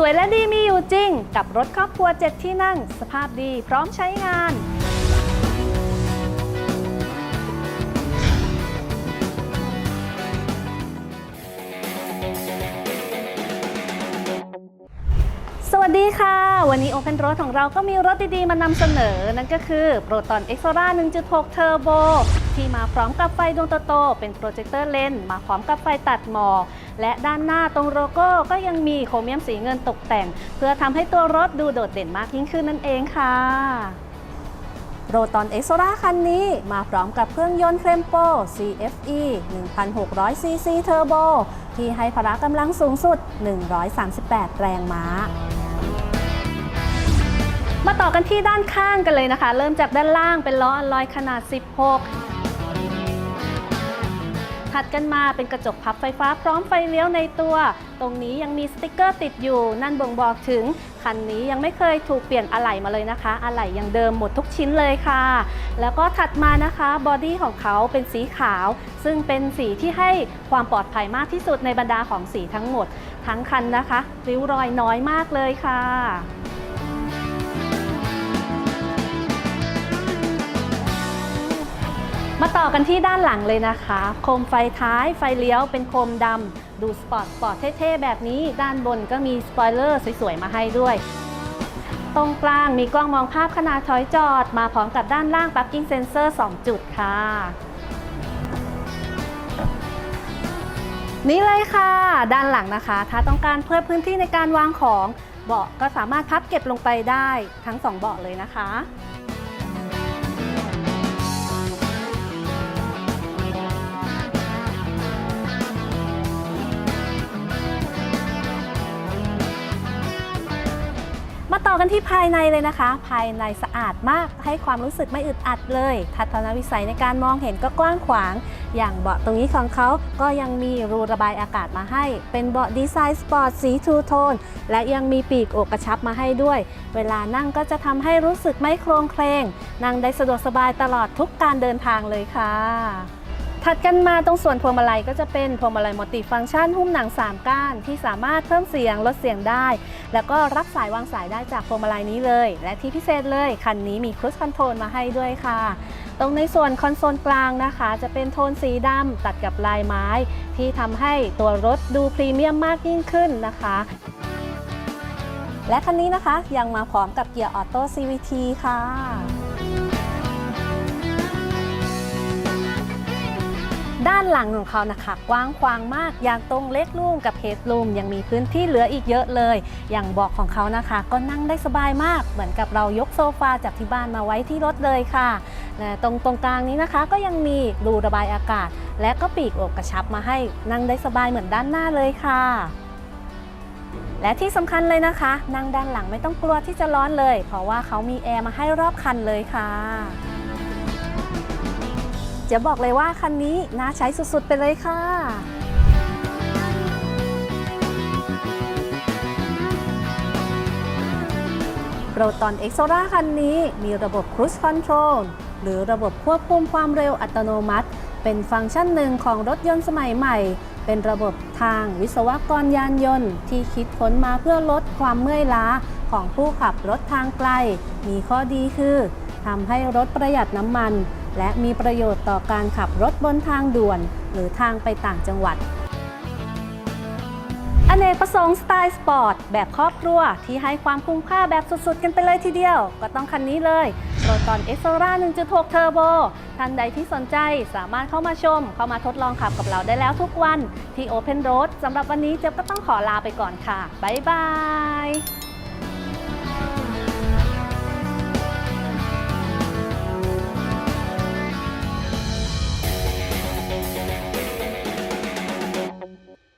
สวยและดีมีอยู่จริง กับรถครอบครัว 7 ที่นั่ง สภาพดีพร้อมใช้งาน สวัสดีค่ะ วันนี้ Open Road ของเราก็มีรถดี ๆ มานำเสนอ นั่นก็คือ Proton X o r a 1.6 Turbo ที่มาพร้อมกับไฟดวงโตๆเป็นโปรเจคเตอร์เลนส์มาพร้อมกับไฟตัดหมอกและด้านหน้าตรงโลโก้ก็ยังมีโครเมียมสีเงินตกแต่ง เพื่อทำให้ตัวรถดูโดดเด่นมากยิ่งขึ้นนั่นเองค่ะโรตอน X o r a คันนี้มาพร้อมกับเครื่องยนต์เครมโป CFE 1,600 cc Turbo ที่ให้พละกำลังสูงสุด 138 แรงม้า มาต่อกันที่ด้านข้างกันเลยนะคะ เริ่มจากด้านล่างเป็นล้ออัลลอยขนาด 16 ถัดกันมาเป็นกระจกพับไฟฟ้าพร้อมไฟเลี้ยวในตัว ตรงนี้ยังมีสติกเกอร์ติดอยู่ นั่นบ่งบอกถึง คันนี้ยังไม่เคยถูกเปลี่ยนอะไหล่มาเลยนะคะ อะไหล่ยังเดิมหมดทุกชิ้นเลยค่ะ แล้วก็ถัดมานะคะบอดี้ของเขาเป็นสีขาว ซึ่งเป็นสีที่ให้ความปลอดภัยมากที่สุดในบรรดาของสีทั้งหมด ทั้งคันนะคะริ้วรอยน้อยมากเลยค่ะ มาต่อกันที่ด้านหลังเลยนะคะ โคมไฟท้ายไฟเลี้ยวเป็นโคมดำดูสปอร์ตสปอร์ตเท่ๆ แบบนี้ ด้านบนก็มีสปอยเลอร์สวยๆ มาให้ด้วย ตรงกลางมีกล้องมองภาพขนาดถอยจอด มาพร้อมกับด้านล่าง Parking Sensor 2จุดค่ะ นี่เลยค่ะ ด้านหลังนะคะ ถ้าต้องการเพิ่มพื้นที่ในการวางของเบาะก็สามารถพับเก็บลงไปได้ทั้ง 2 เบาะเลยนะคะ ต่อกันที่ภายในเลยนะคะ ภายในสะอาดมากให้ความรู้สึกไม่อึดอัดเลย ทัศนวิสัยในการมองเห็นก็กว้างขวาง อย่างเบาะตรงนี้ของเขาก็ยังมีรูระบายอากาศมาให้ เป็นเบาะดีไซน์สปอร์ตสีทูโทน และยังมีปีกอกกระชับมาให้ด้วย เวลานั่งก็จะทำให้รู้สึกไม่โครงเคลงนั่งได้สะดวกสบายตลอดทุกการเดินทางเลยค่ะ ถัดกันมาตรงส่วนพวงมาลัยก็จะเป็นพวงมาลัยมัลติฟังก์ชันหุ้มหนัง 3 ก้าน ที่สามารถเพิ่มเสียงลดเสียงได้ แล้วก็รับสายวางสายได้จากพวงมาลัยนี้เลย และที่พิเศษเลย คันนี้มีครู i คอนโทรลมาให้ด้วยค่ะ ตรงในส่วนคอนโซลกลางนะคะ จะเป็นโทนสีดำตัดกับลายไม้ ที่ทำให้ตัวรถดูพรีเมียมมากยิ่งขึ้นนะคะและคันนี้นะคะยังมาพร้อมกับเกียร์ออโต้ CVT ค่ะ ด้านหลังของเขานะคะ กว้างขวางมากอย่างตรงเล็กลูมกับเฮดลูมยังมีพื้นที่เหลืออีกเยอะเลย อย่างเบาะของเขานะคะ ก็นั่งได้สบายมาก เหมือนกับเรายกโซฟาจากที่บ้านมาไว้ที่รถเลยค่ะและตรงตรงกลางนี้นะคะก็ยังมีรูระบายอากาศ และก็ปีกอกกระชับมาให้นั่งได้สบายเหมือนด้านหน้าเลยค่ะและที่สำคัญเลยนะคะ นั่งด้านหลังไม่ต้องกลัวที่จะร้อนเลย เพราะว่าเขามีแอร์มาให้รอบคันเลยค่ะ จะบอกเลยว่าคันนี้น่าใช้สุดๆไปเลยค่ะโรตอน X o r a คันนี้มีระบบ Cruise Control หรือระบบควบคุมความเร็วอัตโนมัติ เป็นฟังก์ชันหนึ่งของรถยนต์สมัยใหม่ เป็นระบบทางวิศวกรยานยนต์ ที่คิดค้นมาเพื่อลดความเมื่อยล้าของผู้ขับรถทางไกล มีข้อดีคือทำให้รถประหยัดน้ำมัน และมีประโยชน์ต่อการขับรถบนทางด่วน หรือทางไปต่างจังหวัด อเนกประสงค์สไตล์สปอร์ต แบบครอบครัว ที่ให้ความคุ้มค่าแบบสุดๆ กันไปเลยทีเดียว ก็ต้องคันนี้เลยโรตอนเอสโซรา1.6 เทอร์โบ ท่านใดที่สนใจสามารถเข้ามาชม เข้ามาทดลองขับกับเราได้แล้วทุกวัน ที่ Open Road สำหรับวันนี้เจ๊บก็ต้องขอลาไปก่อนค่ะ บ๊ายบาย